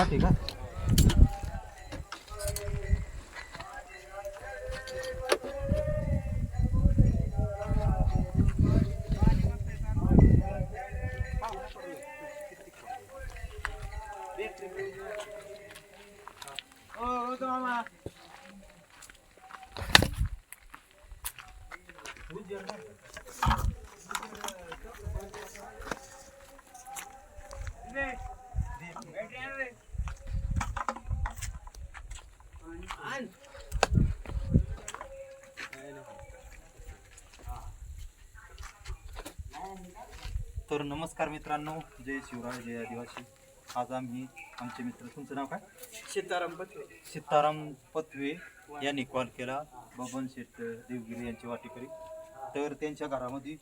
आठ आहे तर नमस्कार मित्रांनो जय शिवराय जय आदिवासी. आज आम्ही आमचे मित्र तुमचं नाव काय? सीताराम पत्रे सीताराम पत्वे यांनी कॉल केला. बबन शेठ देवगिरी यांचे वाटेकरी. तर त्यांच्या घरामध्ये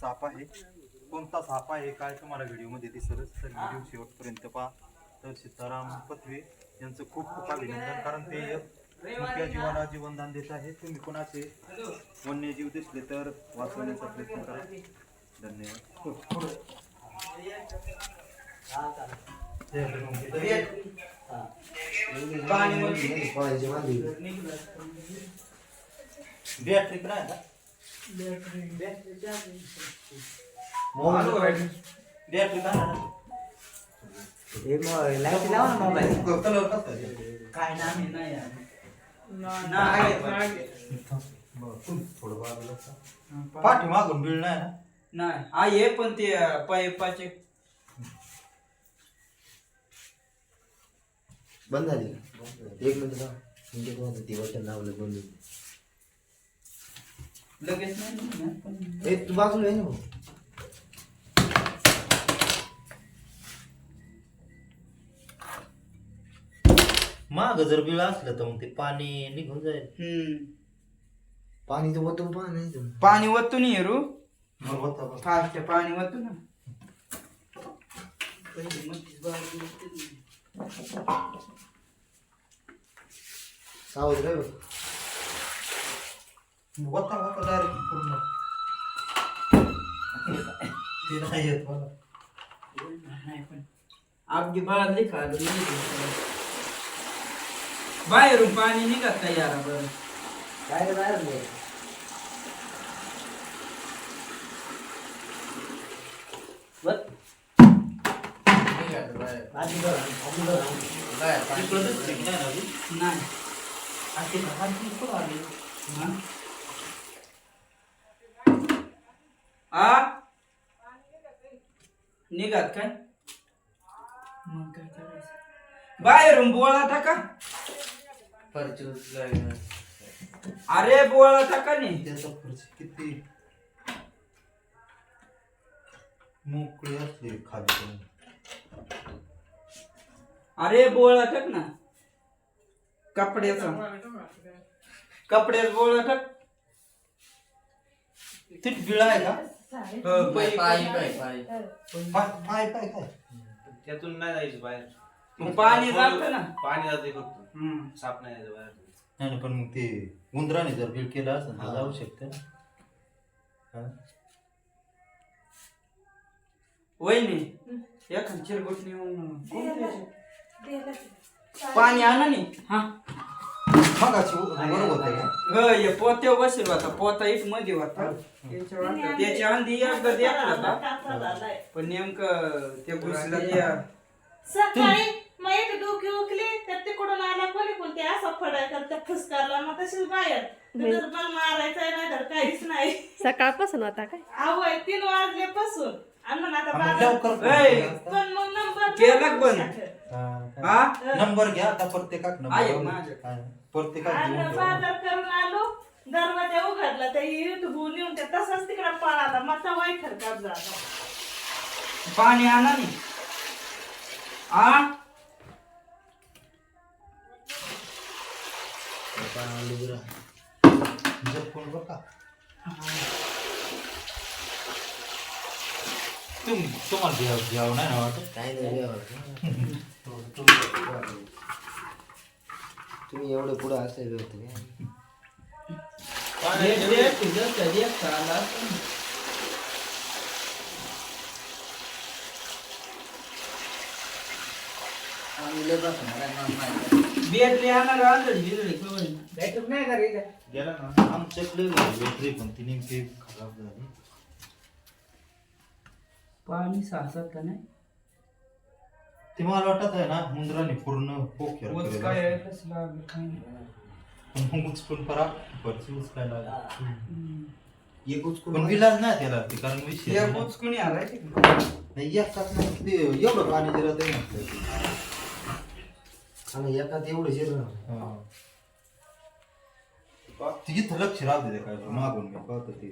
साप आहे. कोणता साप आहे काय तुम्हाला व्हिडिओमध्ये दिसलंच तर व्हिडिओ शेवटपर्यंत पहा. तर सीताराम पत्वे यांचं खूप खूप अभिनंदन कारण ते मुक्या जीवाला जीवनदान देत आहे. तुम्ही कोणाचे वन्यजीव दिसले तर वाचवण्याचा प्रयत्न करा. धन्यवाद बॅटरी काय आहे बॅटरी काय कलर कसा आहे? काय नाम आहे नाही यार. नाही थोडं बाजूला जा. पाठी मागून बिळ नाही ना नाही आहे पण ते पाईपाचे बंद झाली का? एक मिनिट. म्हणजे कोणाचं ते बटन लावलं दोन मिनिट लगेच नाही पण- ए तू बाजूला आहे ना भाऊ माग जर बिळ असलं तर मग ते पाणी निघून जाईल हम्म. पाणी तर वतून पाहा नाही तर. पाणी वतू नाही रू मग होता बघ. फास्ट पाणी ना पहिले बाहेर. सावध बघ. होता होता डायरेक्ट पूर्ण ते नाही येत मला नाही पण अगदी बाहेरून पाणी निघत नाही यार बरं काय रे बाहेर नाही. वत. आधी बघ, आधी बघ. तिकडं दिसते की नाही ना अजून? नाही असे हात दिसतो आले हा? आ निघात काय मग काय करायचं बाहेरून बोळा टाका अरे बोळा टाका नाही त्याचा खर्च किती मोकळी असते खाली. अरे बोळा टाक ना. कपड्याचा. कपड्याचा बोळा टाक. ते बिळ आहे का पै- पायी पाय पायी पाय. पाय पाय काय त्यातून नाही जायचं बाहेर. मग पाणी जातं ना. पाणी जाते फक्त. हम्म. साप नाही जायचं बाहेर. नाही नाही, पण मग ते उंदराने जर बिल केलं असेल तर जाऊ शकते ना. हा? वहिनी एखाद चिरगोट नेऊन पाणी आणा नी हा. मगाशी बरोबर होतं हे बसेल होता पोता इटमध्ये होता. त्याच्या आंधी एकदा देखला होता पण नेमकं ते घुसला त्या सकाळी मग एक डोकी उकली तर तिकडून आला कोणी कोणते असा फडायचा त्या फुसकारला मग तशीच बाहेर. तर मला मारायचं नाही तर काहीच नाही. सकाळपासून होता काय? आवय तीन वाजल्यापासून. आता हा, मग बाजार- लवकर ऐ. पण मग नंबर केलं का बंद? हा, काय? हा नंबर घ्या आता प्रत्येकात आहे नंबर माझ्याकडे. हा, प्रत्येकात ठेवा. बाजार करून आलो दरवाजा उघडला त्या युट्यूब नेऊन ते तसाच तिकडे पळाला मग वाईट हरकत झाला पाणी आणा नी आ. जपून बघा तुम तुम्हाला घ्याव घ्यावं नाही ना वाटत काय नाही. तुम्ही एवढं पुढं असायला होतं. बियातली आणणार कवळ ना. बॅटरी नाही का रे इथं? गेला ना आमच्याकडे बॅटरी पण ती नेमकी खराब झाली पाणी साचत का नाही ते मला वाटत आहे ना मुंद्राने पूर्ण पोखेर वच केलेलं काय आहे, असतं. कसं लागलं काय नाही. पण मग उचकून परा परची उचकायला लागली. हम्म. एक उचकून पण विलाज नाही त्याला ते कारण विषय या आहे ना. बुचकुणी आलाय का? नाही एकाच नाही ते एवढं पाणी जिरत आहे म्हटलं आणि एकात एवढं जिरं हा. ते इथं लक्ष राहू दे काय मागून मी पाहतो ते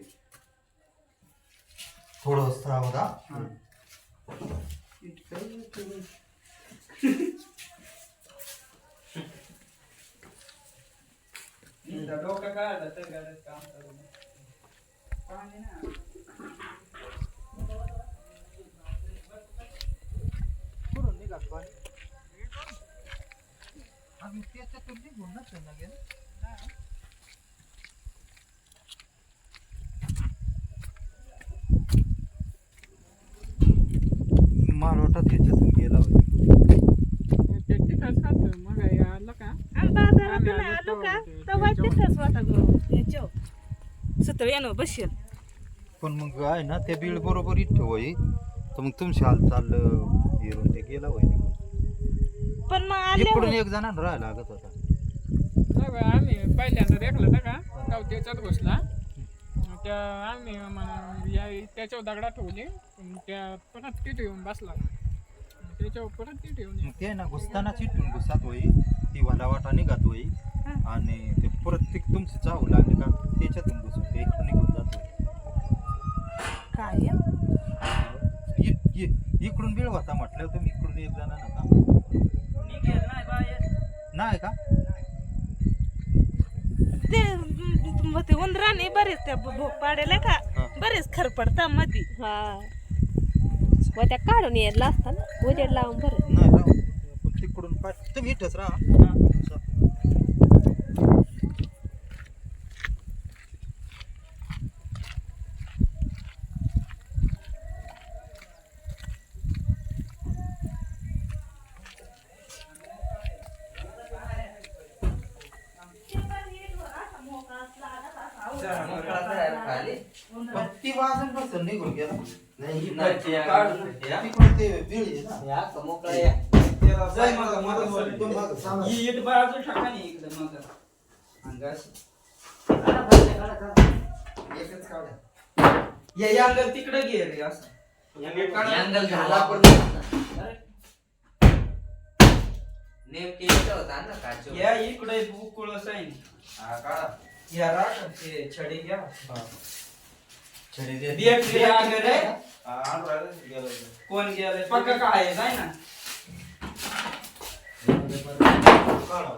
थोडं स्त्राव होता एकदा डोकं काढलं तर गरज काम करू पाणी नाही. पाणी आम्ही त्याच्यातून निघून ना गेलं मला वाटत त्याच्यातून गेला होता आणि बाजारातून आलो का तेव्हा होता याच्यावर सुतळ्यानं बसेल. पण मग आहे ना त्या बीळ बरोबर इथं होई तर मग तुमची हालचाल येऊन ते गेला होय निघून. पण मग आले इकडून एक जणांना राहायला लागत होता. नाही बा, आम्ही पहिल्यांदा देखलं ना का? तेव्हा त्याच्यात घुसला त्या आम्ही म्हणा या त्याच्यावर दगडा ठेवली. पण त्या परत तिथे येऊन बसला. त्याच्यावर परत तिथे येऊन मग ते ना घुसताना चिटून घुसत होई ती वाटा वाटा निघत होई आणि ते परत ते तुमची चाहू लागली का त्याच्यातून घुसून ते इकडून निघून जात. इकडून बीळ होता म्हटलं तुम्ही इकडून एक निघेल नाही का? ते म- ते उंदराने बरेच त्या भोग पाडेले का. बरेच खरपडता मधी. हा. व त्या काढून यायला असता ना? उजेड लावून बरं. नाही राहू पण तिकडून तुम्ही इथंच राहा जरा मोकळा जायला खाली. पण ती वाजून कसं निघून गेला नाही ही नाही, वरची आहे. काढून. तिकडून ते असं मोकळं आहे. त्याला जाय. ही इट बाजू टाका नाही इकडे काढा काढा, काढा. एकच काढा. या या तिकडे घे रे असं अँगल झाला पण. नेमके इथं होता ना काचो. या इकडे बुकुळस आहे हा, काढा. या राख ते छडी घ्या हा. हा, राहिलं ते गेलं होतं. कोण गेलं पक्का काय आहे, जाय ना काढा.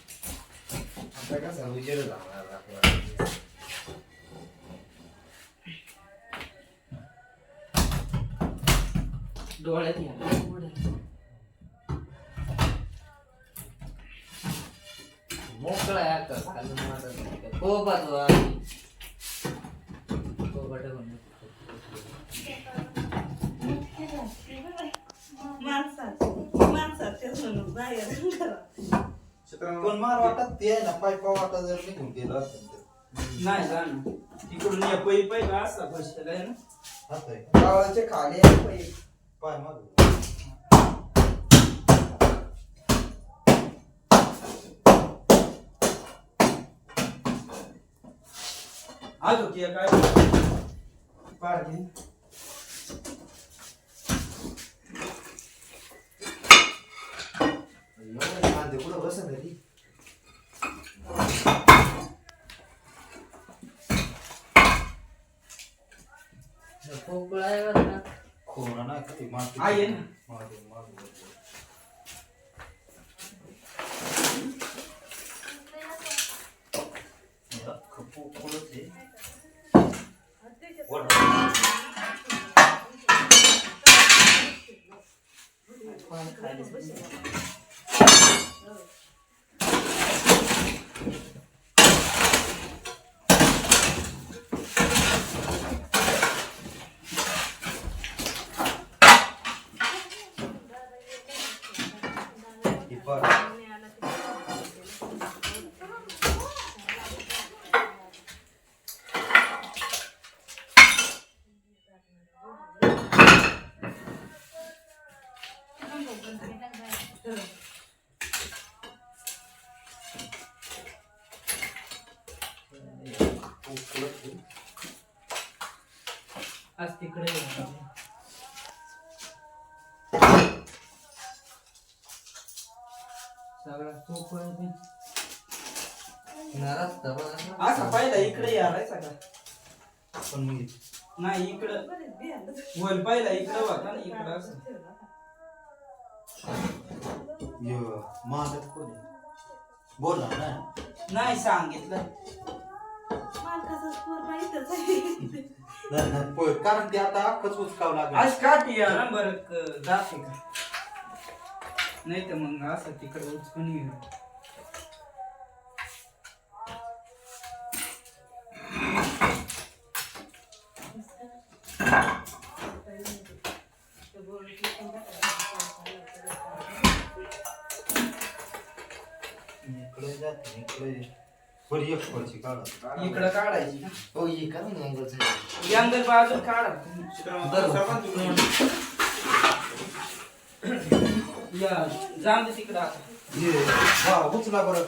आता कसं उजेड डोळ्यात घ्या मोकळा आहे आता. खालून. हो. हो म्हणून. माणसाचे माणसाचे म्हणून बाहेर घरात. पण मला वाटत ते आहे ना पायपा वाटा जर निघून गेलं असेल तर. नाही जा ना तिकडून या पै पै का असा बसलेला आहे ना असं आहे. गावाच्या खाली आहे पै पाय मागं. आज होती काय पार घे एवढं कांदे कुठं बसत घरी? पोकळ आहे बरं का? खोबरं नाही का ते माती- आहे ना. मागे- आज तिकडे सगळा तोपर्यंत नाराज दबा असा पाहिला इकडे याराय सगळा. पण नाही इकडं. वर पाहिला इकडं वाटा ना इकडं असं. मालक कोण बोला ना. नाही सांगितलं. मालकाचाच पोरगा इथंच आहे. नाही, नाही, पोय. कारण ते आता अख्खच उचकावं लागेल. आज काठी या ना बरं क- जाते का? नाही तर मग असं तिकडे उचकून येईल. बरी एक काढा इकडं काढायची ना हो ये का मी अँगलचं यंगल बाजू काढा या दे तिकडं आता. ये वा उचला बरं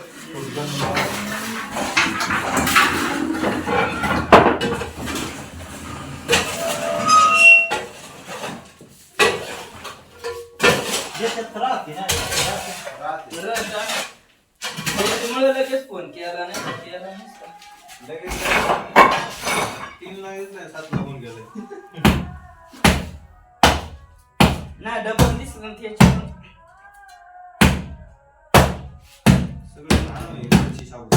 सगळं लहान होईल खुर्ची शाबू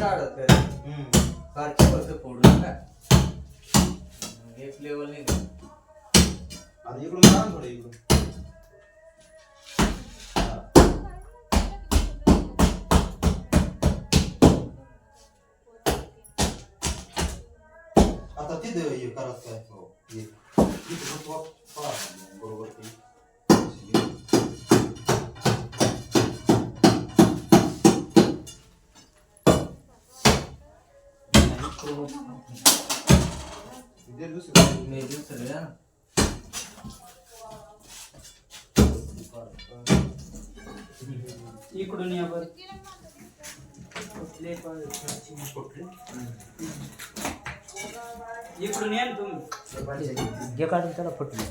काढत. हम्म. खालची फक्त फोडून एक लेवल नाही का? आता इकडून ना थोडं इकडून आता तिथे हे करत काय हो हे तिथे फक्त पहा बरोबर ते इथे दुसरं मी दुसरं ना इकडून या बरं. कुठले? इकडून या ना तुम्ही. जे काढून त्याला फुटलं.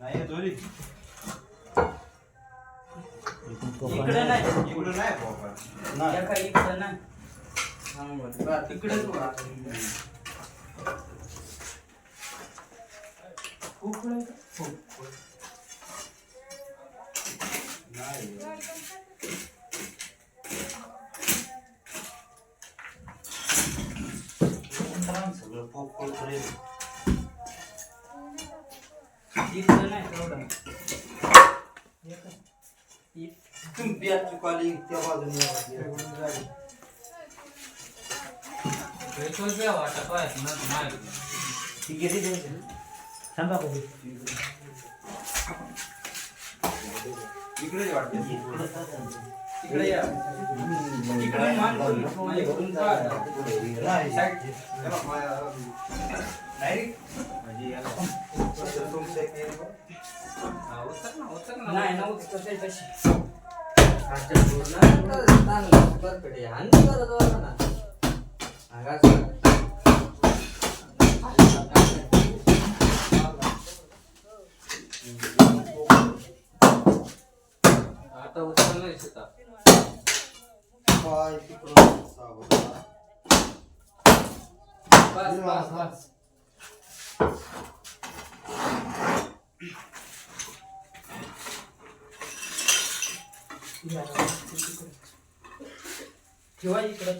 नाही होरी इकडे नाही. इकडं नाही बाबा नाही. एका इकडं नाही. तिकडेच. सगळं पोकळ करेल तुम्ही बिया चुकाली त्या बाजूने इकडे या इकडे मान करून म्हणजे करून पाहा. नाही म्हणजे हा, उचल ना, उचल ना. नाही ना उचलत आहे तशी खालच्या पूर्ण चांगलं परफेक्ट आहे आणि करत ना आता उचललं नाही शेतात. पाय तिकडून सावध. बस. ठेवा इकडे.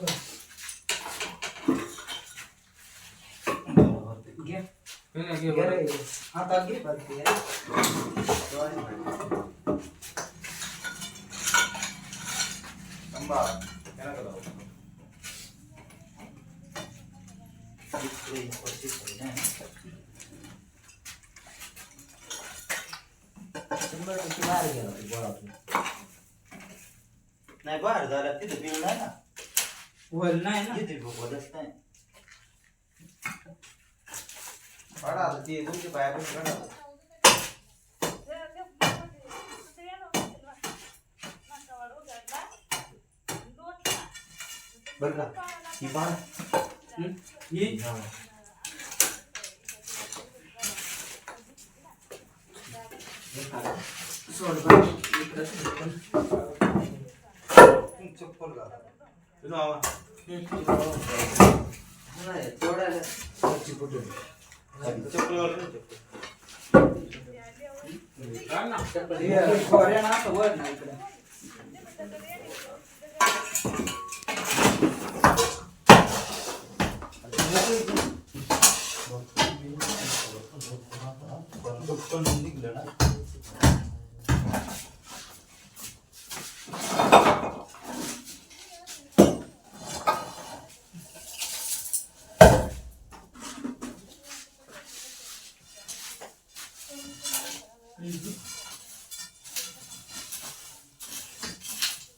घे घे रे. हातात घे. शंभर टक्के बाहेर गेला गोळातून. नाही बाहेर झाल्या तिथे बिल नाही ना वल नाही ना तिथे नाही काढा आता काढा. बरं का ही बाळ हं? ही सोड. चप्पल घाला तुझं मामा नाही तोडायला निघलं ना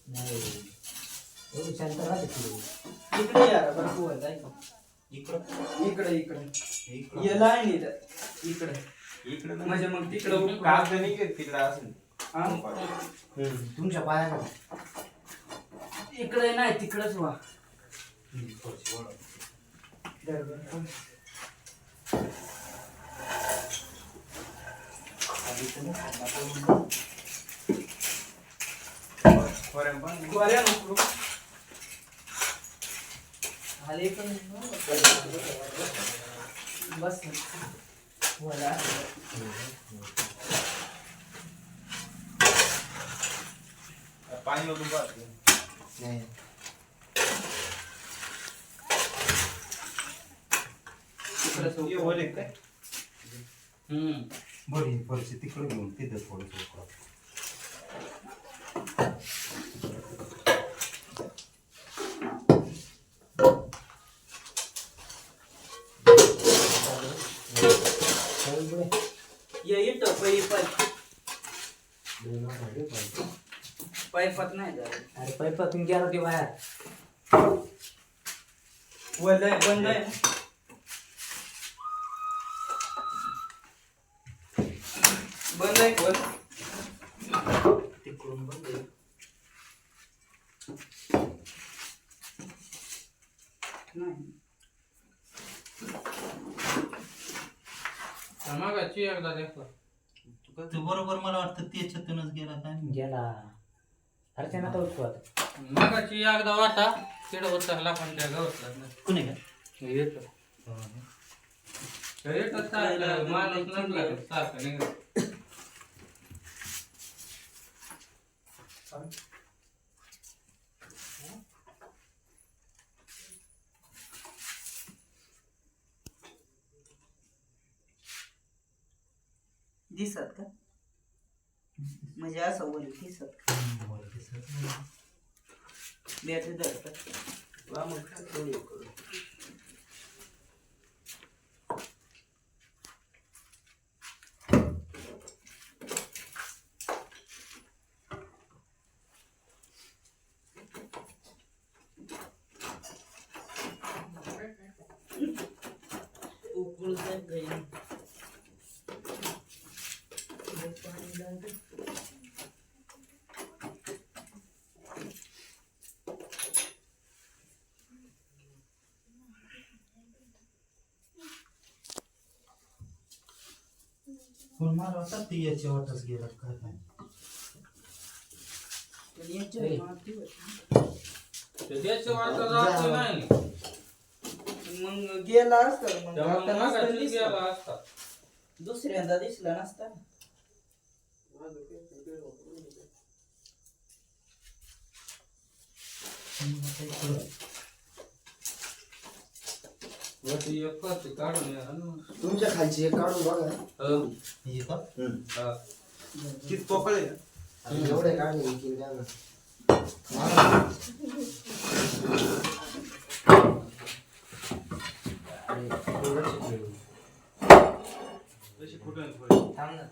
नाही एवढी शांत राहते पुढे इकडे या रे, बरं पोहत आहे का? इकडं. इकडे इकडे. इकडं. ये लाईन इथं. इकडे. इकडे नाही. म्हणजे मग तिकडं काच नाही घेत तिकडे असेल हा? तुमच्या पायाला. इकडे नाही तिकडच वा. खोऱ्या नको आले पण बस मला. पाणी ओतून पाहत. नाही. तिकडं एक काय हम्म. बरं ही फरशी तिकडे घेऊन तिथं थोडंसं उकळा. ये इथं पै पाईप नाही जात अरे पैपातून गेला की बाहेर वल बंद आहे बंद आहे कोण तिकडून बंद आहे. नाही मागाची एकदा देखो ते बरोबर मला वाटतं त्याच्यातूनच गेला काय नाही. गेला त्यांना तर उठवत मागाची एकदा वाटा तिकडं उतरला पण त्या गवतला कोणी येतो. येतच सारखं माणूस नसला का सारखं निघत दिसत का? म्हणजे असं वल दिसत. बॅटरी धरतात मला वाटतं ती याच्या वाटच गेला काय नाही. त्याच्या वाटा जात नाही. मग गेला असता मग तेव्हा आता नसता दिसला. गेला असता. दुसऱ्यांदा दिसला नसता मग आता इकडं. वरती एक पाती काढून या ना. तुमच्या खालची एक काढून बघा हो. हे का हा. किती पोकळ आहे एवढे काढले की काय ना एवढंच आहे. कुठं थोडी थांब ना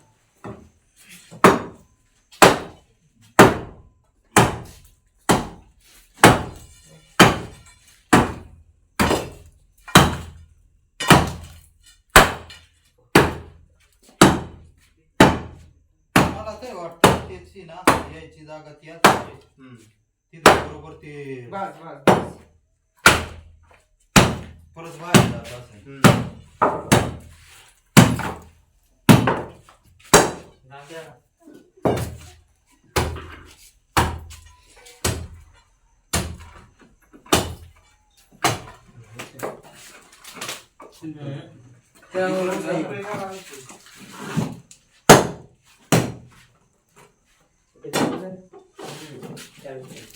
काय वाटतं? त्याची ना यायची जागा ती असते. तिथे बरोबर ते बस बस बस. चला चला दोन निघाले आता.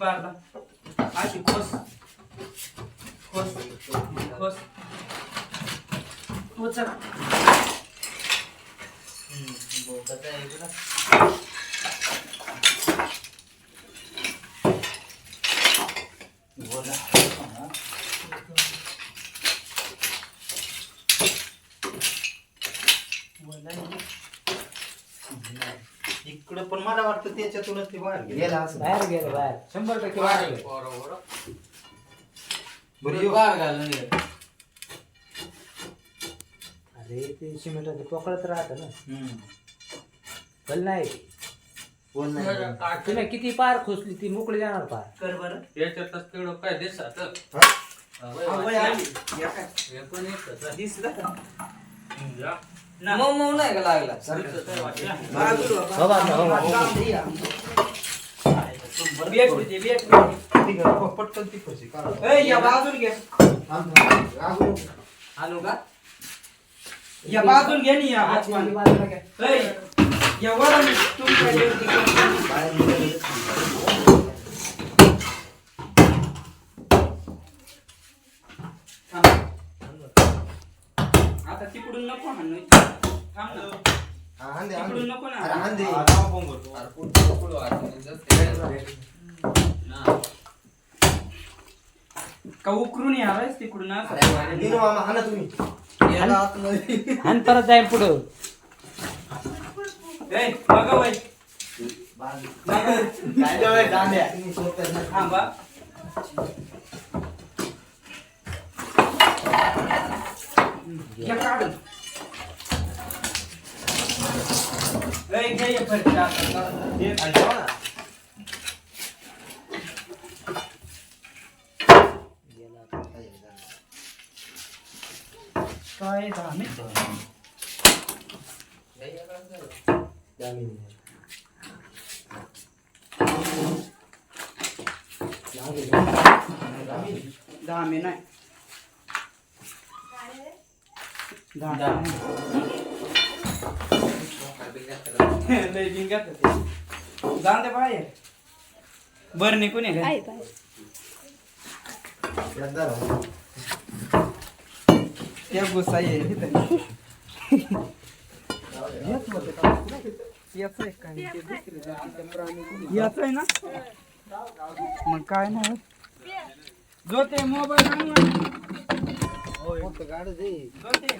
नाही ना जास्त. हिट पारला अशी खोस खोस खोस उचल आहे इकडं. पण मला वाटतं त्याच्यातूनच ते बाहेर गेले. गेला असं. बाहेर गेलं बाहेर. शंभर टक्के बाहेर गेलं. बरं येऊ. बाहेर घालून गेलं अरे ते सिमेंट पकडत राहतं ना. हम्म. नाही. बोल नाही. तिने किती पार खोसली ती मोकळी जाणार पार. कर बरं. याच्यातच तेवढं काय दिसत? हा, वय आली. या काय? दिसलं. का मऊ मऊ नाही का लागला पटकन ती. ए या बाजून घे आणू का या बाजून घे नी या घ्या. ए या वरून तुमच्या ड्युटी बाहेर निघालं. आता तिकडून नको हाणू थांब ना हा, आण दे, आण दे. अरे. हा. का उकरून यावायच तिकडून असं अरे, नीनू मामा हाणा तुम्ही याला आतमध्ये. आणि परत जाईल पुढं ए बघा बाई काय जेवाय, दांड्या. तुम्ही सोडताय ना. थांबा या काढून ए घे या फरशी आता. हे खाली ठेवा ना. काय धामे धामे नाही धामे नाही. लय भिंगात होते. जाऊन दे बाहेर बरं निघून ये आहे. त्या गुस्सा येईल इथं. याचं आहे काय? ते दुसरे जातीचे प्राणी. याचं आहे ना मग काय नाही होत. जो ते मोबाईल आण ना. जो ते.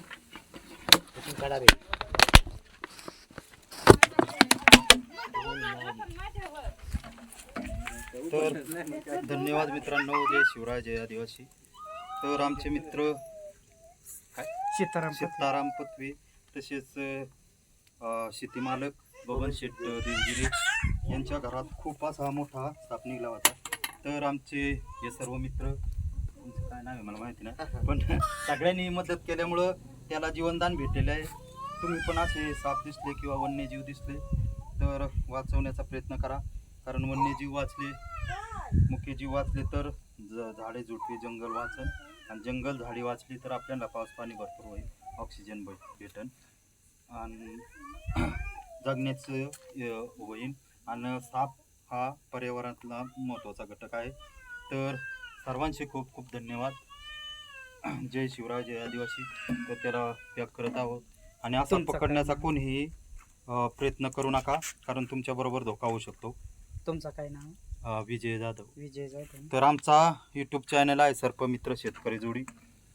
तर धन्यवाद मित्रांनो जय शिवराय जय आदिवासी. तर आमचे मित्र काय? सीताराम सीताराम पत्वे तसेच शेतीमालक बबन शेठ देवगिरी यांच्या घरात खूप असा मोठा साप निघाला होता. तर आमचे हे सर्व मित्र काय नाव आहे मला माहिती नाही पण सगळ्यांनी मदत केल्यामुळं त्याला जीवनदान भेटलेलं आहे. तुम्ही पण असे साप दिसले किंवा वन्यजीव दिसले तर वाचवण्याचा प्रयत्न करा. कारण वन्यजीव वाचले मुख्य जीव वाचले तर झाडे झुडपे जंगल वाचन. आणि जंगल झाडे वाचली तर आपल्याला पाऊस पाणी भरपूर होईल. ऑक्सिजन भेट भेटन. आणि जगण्याचं होईल. आणि साप हा पर्यावरणातला महत्त्वाचा घटक आहे. तर सर्वांचे खूप खूप धन्यवाद. जय शिवराय जय आदिवासी. तर त्याला पॅक करत आहोत. आणि असं काय पकडण्याचा? कोणीही अ, प्रयत्न करू नका कारण तुमच्याबरोबर धोका होऊ शकतो. तुमचं काय नाव? अं, विजय जाधव. विजय जाधव. तर आमचा यूट्यूब चॅनल आहे सर्पमित्र शेतकरी जोडी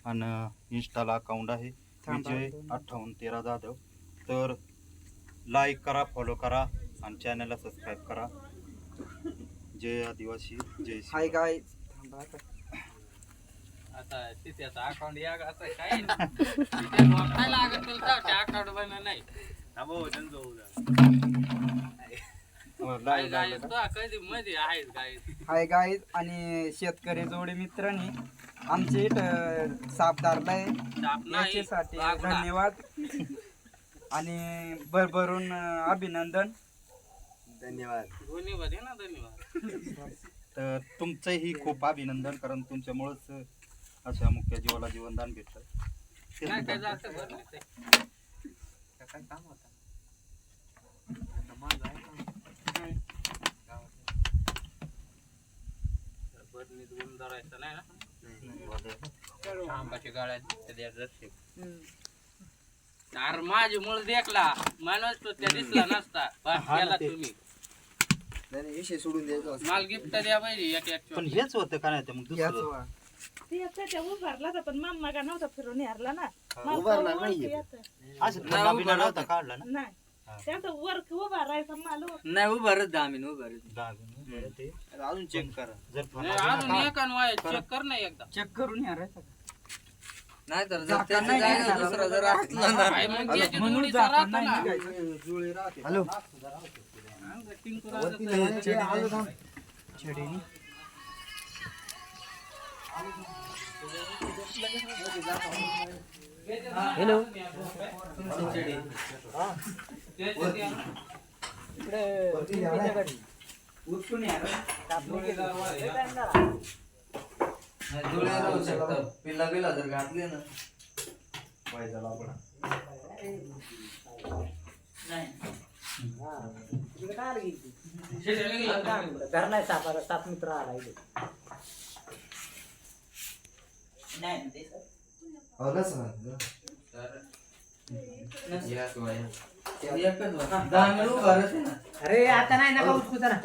आणि इंस्टाला अकाउंट आहे थांबा, विजय दोन. अठ्ठावन्न तेरा जाधव. तर लाईक करा फॉलो करा आणि चॅनलला सबस्क्राईब करा. जय आदिवासी जय हाय गाय थांबा आता. आता तिथे अकाउंट या आता काय? काय लागत त्या अकाउंट बनणार नाही. मध्ये आहेत काय हाय गाय आणि शेतकरी जोडी मित्रांनी आमचे साप धरला आहे याच्यासाठी धन्यवाद. आणि भरभरून अभिनंदन. धन्यवाद. ना धन्यवाद. तर तुमचंही खूप अभिनंदन कारण तुमच्यामुळंच अशा मुख्य जीवाला जीवनदान भेटलं. काय काय जातं बरं नाही ते. काय काम होतं आता माझं आहे का? बरणीत गुण धरायचं नाही ना आंबाची गाळ्या द्यायचं जाते अरे माझी मूळ देखला माणूस तो त्या दिसला नसता बस गेला. तुम्ही विषय सोडून द्यायचा माल गिफ्ट द्या पाहिजे एक एक पण हेच होतं का नाही ते मग याच दुसरं वा. ते येतं त्या उभारला होता पण मामा का नव्हता फिरून यारला ना उभारला नाहीये. वरती येतं. असं थंडा बिंडा नव्हता काढला ना नाही त्याचा उभा राहायचा. नाही उभारत आम्ही उभारत दहा अजून चेक करा. जर अजून एक वाय चेक कर ना एकदा. चेक करून या रे नाही तर जर त्याच्या दुसरा जर असला ना- काय मग जोडीचा राहतो. हॅलो. छडीने हॅलो. उचलून या रे. कापणी केली. पिल्ला बिला जर घातले ना धरलाय सापाला सात मित्र आला इथे एकच दहा आहे ना. अरे आता नाही नका उचकू जरा